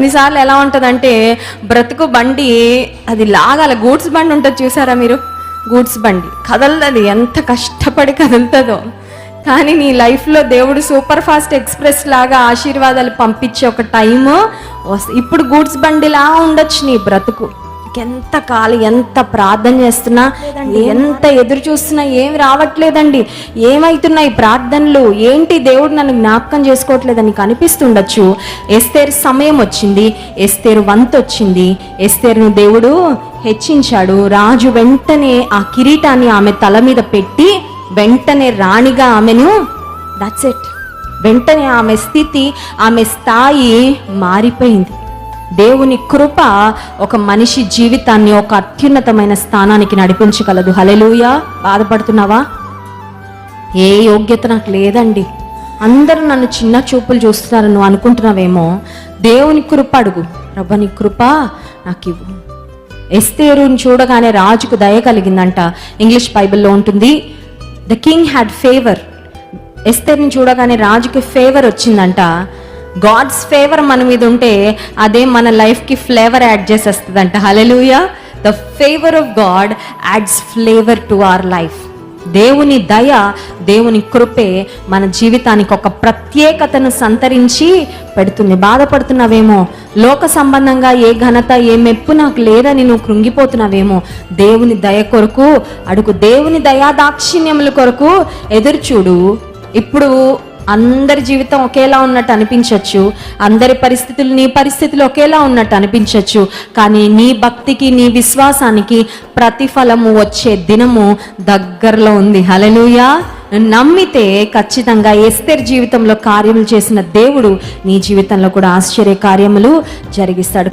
కొన్నిసార్లు ఎలా ఉంటుందంటే బ్రతుకు బండి అది లాగాల గూడ్స్ బండి ఉంటుంది చూసారా మీరు? గూడ్స్ బండి. కదలది ఎంత కష్టపడి కదులుతుందో. కానీ నీ లైఫ్లో దేవుడు సూపర్ ఫాస్ట్ ఎక్స్ప్రెస్ లాగా ఆశీర్వాదాలు పంపించే ఒక టైము ఇప్పుడు గూడ్స్ బండిలా ఉండొచ్చు నీ బ్రతుకు. ఎంత కాలం ఎంత ప్రార్థన చేస్తున్నా ఎంత ఎదురు చూస్తున్నా ఏం రావట్లేదండి. ఏమైతున్నాయి ప్రార్థనలు? ఏంటి దేవుడు నన్ను జ్ఞాపకం చేసుకోవట్లేదని కనిపిస్తుండొచ్చు. ఎస్తేరు సమయం వచ్చింది ఎస్తేరు వంతు వచ్చింది. ఎస్తేరును దేవుడు హెచ్చించాడు. రాజు వెంటనే ఆ కిరీటాన్ని ఆమె తల మీద పెట్టి వెంటనే రాణిగా ఆమెను దట్స్ ఇట్ వెంటనే ఆమె స్థితి ఆమె స్థాయి మారిపోయింది. దేవుని కృప ఒక మనిషి జీవితాన్ని ఒక అత్యున్నతమైన స్థానానికి నడిపించగలదు. హలెలూయా బాధపడుతున్నావా? ఏ యోగ్యత నాకు లేదండి. అందరూ నన్ను చిన్న చూపులు చూస్తున్నారు. నువ్వు అనుకుంటున్నావేమో? దేవుని కృప అడుగు. ప్రభు నీ కృప నాకు ఇవ్వు. ఎస్తేరుని చూడగానే రాజుకు దయ కలిగిందంట. ఇంగ్లీష్ బైబిల్లో ఉంటుంది ద కింగ్ హ్యాడ్ ఫేవర్. ఎస్తేర్ని చూడగానే రాజుకి ఫేవర్ వచ్చిందంట. గాడ్స్ ఫేవర్ మన మీద ఉంటే అదే మన లైఫ్కి flavour add చేసేస్తుందంట. Hallelujah the favour of God adds flavour to our life దేవుని దయ దేవుని కృపే మన జీవితానికి ఒక ప్రత్యేకతను సంతరించి పెడుతుంది. బాధపడుతున్నావేమో? లోక సంబంధంగా ఏ ఘనత ఏ మెప్పు నాకు లేదని నువ్వు కృంగిపోతున్నావేమో? దేవుని దయ కొరకు అడుగు. దేవుని దయా దాక్షిణ్యముల కొరకు ఎదురుచూడు. ఇప్పుడు అందరి జీవితం ఒకేలా ఉన్నట్టు అనిపించవచ్చు అందరి పరిస్థితులు నీ పరిస్థితులు ఒకేలా ఉన్నట్టు అనిపించవచ్చు కానీ నీ భక్తికి నీ విశ్వాసానికి ప్రతిఫలము వచ్చే దినము దగ్గరలో ఉంది. హలలుయా నమ్మితే ఖచ్చితంగా ఎస్తేర్ జీవితంలో కార్యములు చేసిన దేవుడు నీ జీవితంలో కూడా ఆశ్చర్య కార్యములు జరిగిస్తాడు.